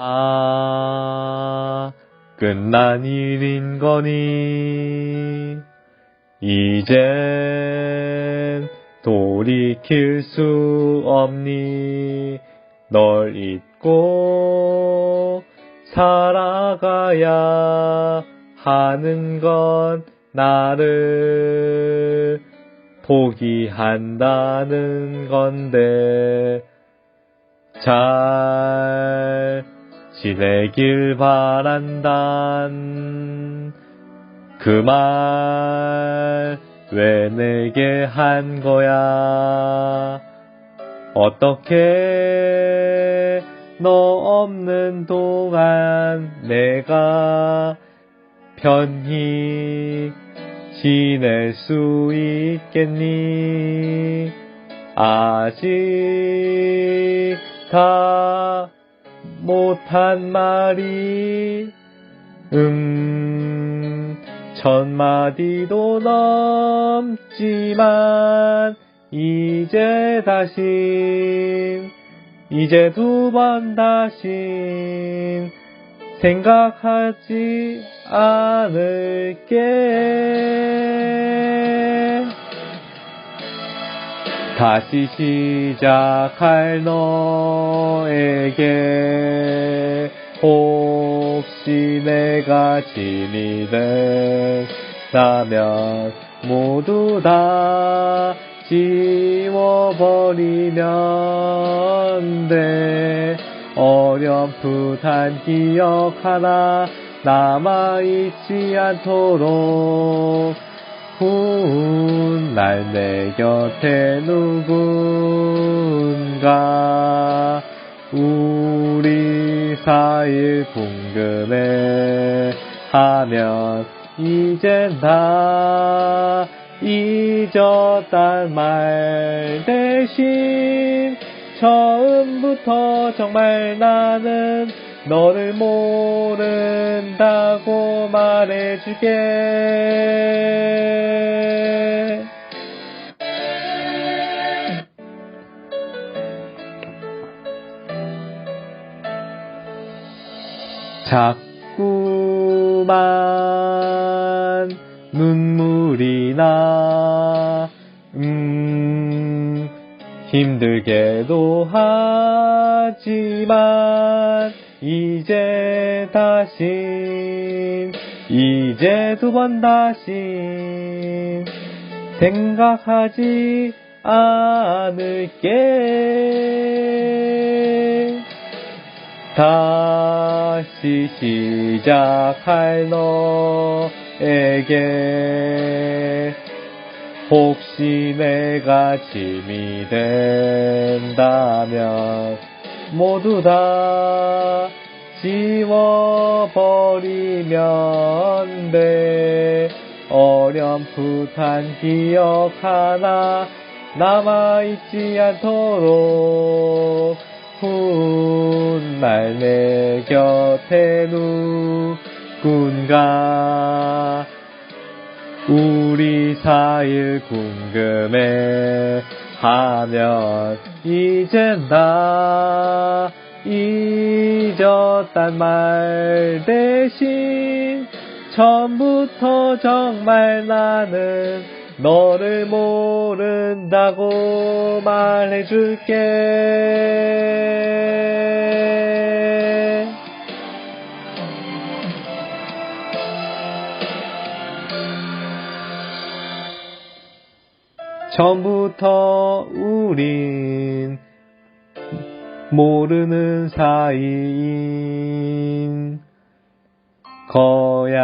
아, 끝난 일인 거니, 이젠 돌이킬 수 없니, 널 잊고 살아가야 하는 건 나를 포기한다는 건데, 잘 지내길 바란단. 그말 왜 내게 한 거야? 어떻게 너 없는 동안 내가 편히 지낼 수 있겠니? 아직 다 못한 말이 음 천마디도 넘지만 이제 다시 이제 두 번 다시 생각하지 않을게 다시 시작할 너에게 혹시 내가 짐이 된다면 모두 다 지워버리면 돼. 어렴풋한 기억 하나 남아있지 않도록 훗날 내 곁에 누군가 우리 사이 궁금해 하면 이젠 다 잊었단 말 대신 처음부터 정말 나는 너를 모른다고 말해줄게. 자꾸만 눈물이 나, 힘들게도 하지만, 이제 다시, 이제 두 번 다시, 생각하지 않을게. 다시 시작할 너에게 혹시 내가 짐이 된다면 모두 다 지워버리면 돼. 어렴풋한 기억 하나 남아있지 않도록 훗날 내 곁에 누군가 우리 사이를 궁금해 하면 이젠 다 잊었단 말 대신 처음부터 정말 나는 너를 모른다고 말해줄게. 처음부터 우린 모르는 사이인 거야.